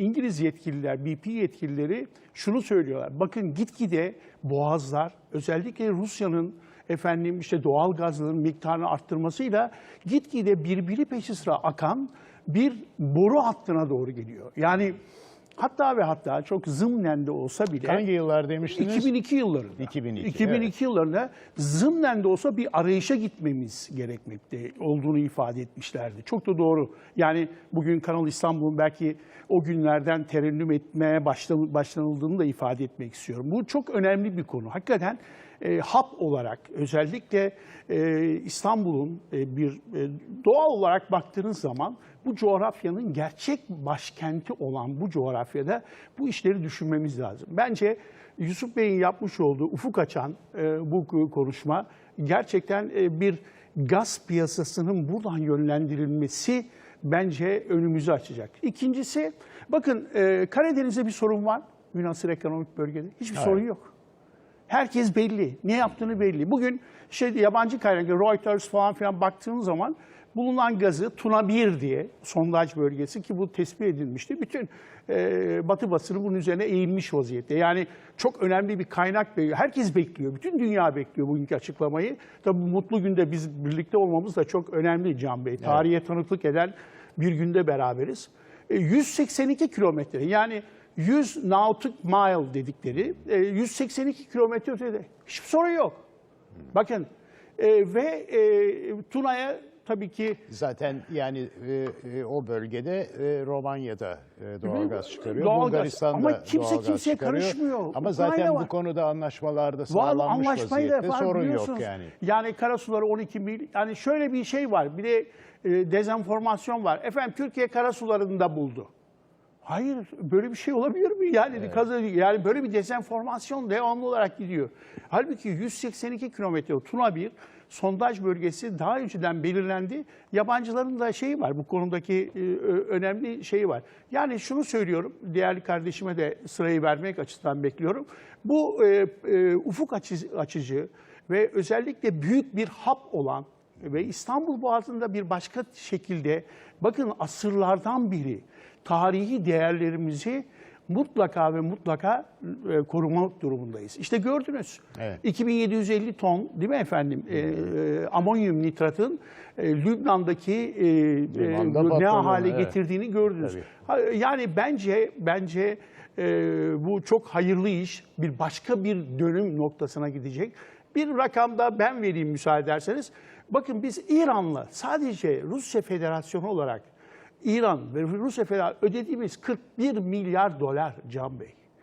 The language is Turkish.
İngiliz yetkililer, BP yetkilileri şunu söylüyorlar. Bakın gitgide boğazlar özellikle Rusya'nın efendim işte doğal gazların miktarını arttırmasıyla gitgide birbiri peşi sıra akan bir boru hattına doğru geliyor. Yani hatta ve hatta çok zımnen de olsa bile Hangi yıllar demiştiniz? 2002 yıllarında. 2002, 2002 yıllarında zımnen de olsa bir arayışa gitmemiz gerekmekte olduğunu ifade etmişlerdi. Çok da doğru. Yani bugün Kanal İstanbul'un belki o günlerden terennüm etmeye başla- başlanıldığını da ifade etmek istiyorum. Bu çok önemli bir konu. Hakikaten e, hap olarak özellikle e, İstanbul'un e, bir e, doğal olarak baktığınız zaman bu coğrafyanın gerçek başkenti olan bu coğrafyada bu işleri düşünmemiz lazım. Bence Yusuf Bey'in yapmış olduğu ufuk açan e, bu konuşma gerçekten e, bir gaz piyasasının buradan yönlendirilmesi bence önümüzü açacak. İkincisi bakın e, Karadeniz'de bir sorun var münasır ekonomik bölgede. Hiçbir sorun yok. Herkes belli. Ne yaptığını belli. Bugün şey yabancı kaynaklı Reuters falan filan baktığın zaman bulunan gazı Tuna 1 diye sondaj bölgesi ki bu tespit edilmişti. Bütün e, Batı basını bunun üzerine eğilmiş vaziyette. Yani çok önemli bir kaynak bekliyor. Herkes bekliyor. Bütün dünya bekliyor bugünkü açıklamayı. Tabii bu mutlu günde biz birlikte olmamız da çok önemli Can Bey. Tarihe tanıklık eden bir günde beraberiz. E, 182 kilometre yani 100 nautic mile dedikleri e, 182 kilometre ötede. Hiçbir sorun yok. Bakın e, ve e, Tuna'ya tabii ki Zaten yani e, e, o bölgede e, Romanya'da e, doğalgaz çıkarıyor. Doğalgaz. Bulgaristan'da Ama kimse doğalgaz kimseye çıkarıyor. karışmıyor. Ama zaten var. bu konuda anlaşmalarda var sağlanmış da vaziyette var sorun yok yani. Yani karasuları 12 mil. Yani şöyle bir şey var. Bir de e, dezenformasyon var. Efendim Türkiye karasularında buldu. Hayır böyle bir şey olabilir mi? Yani kazı yani böyle bir dezenformasyon devamlı olarak gidiyor. Halbuki 182 kilometre Tuna bir sondaj bölgesi daha önceden belirlendi. Yabancıların da şeyi var bu konudaki e, önemli şeyi var. Yani şunu söylüyorum değerli kardeşime de sırayı vermek açısından bekliyorum. Bu e, e, ufuk açı- açıcı ve özellikle büyük bir hap olan ve İstanbul Boğazı'nda bir başka şekilde bakın asırlardan biri tarihi değerlerimizi mutlaka ve mutlaka e, koruma durumundayız. İşte gördünüz. Evet. 2750 ton değil mi efendim? E, e, amonyum nitratın e, Lübnan'daki e, e, ne hale evet. getirdiğini gördünüz. Tabii. Yani bence bence e, bu çok hayırlı iş bir başka bir dönüm noktasına gidecek. Bir rakamda ben vereyim müsaade ederseniz. Bakın biz İran'la sadece Rusya Federasyonu olarak İran ve Rusya Federasyonu ödediğimiz 41 milyar dolar Can Bey.